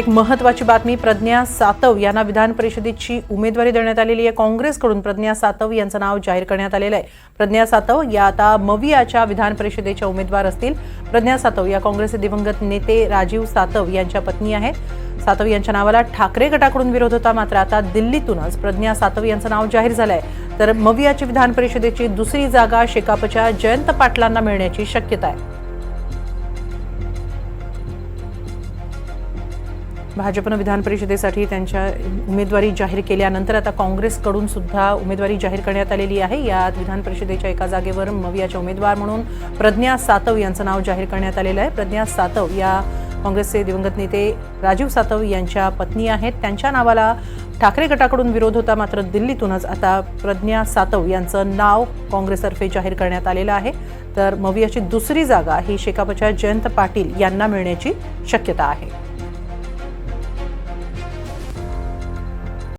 एक महत्वाची बातमी प्रज्ञा सातव यांना विधान परिषदेची उमेदवारी देण्यात आलेली आहे. काँग्रेसकडून प्रज्ञा सातव यांचं नाव जाहीर करण्यात आलेलं आहे. प्रज्ञा सातव या आता मवियाच्या विधान परिषदेच्या उमेदवार असतील. प्रज्ञा सातव या काँग्रेसचे दिवंगत नेते राजीव सातव यांच्या पत्नी आहेत. सातव यांच्या नावाला ठाकरे गटाकडून विरोध होता. मात्र आता दिल्लीतूनच प्रज्ञा सातव यांचं नाव जाहीर झालं आहे तर मवियाची विधान परिषदेची दुसरी जागा शेकापच्या जयंत पाटलांना मिळण्याची शक्यता आहे. भाजपनं विधान परिषदेसाठी त्यांच्या उमेदवारी जाहीर केल्यानंतर आता काँग्रेसकडून सुद्धा उमेदवारी जाहीर करण्यात आलेली आहे. यात विधान परिषदेच्या एका जागेवर मवियाच्या उमेदवार म्हणून प्रज्ञा सातव यांचं नाव जाहीर करण्यात आलेलं आहे. प्रज्ञा सातव या काँग्रेसचे दिवंगत नेते राजीव सातव यांच्या पत्नी आहेत. त्यांच्या नावाला ठाकरे गटाकडून विरोध होता मात्र दिल्लीतूनच आता प्रज्ञा सातव यांचं नाव काँग्रेसतर्फे जाहीर करण्यात आलेलं आहे. तर मवियाची दुसरी जागा ही शेकापच्या जयंत पाटील यांना मिळण्याची शक्यता आहे.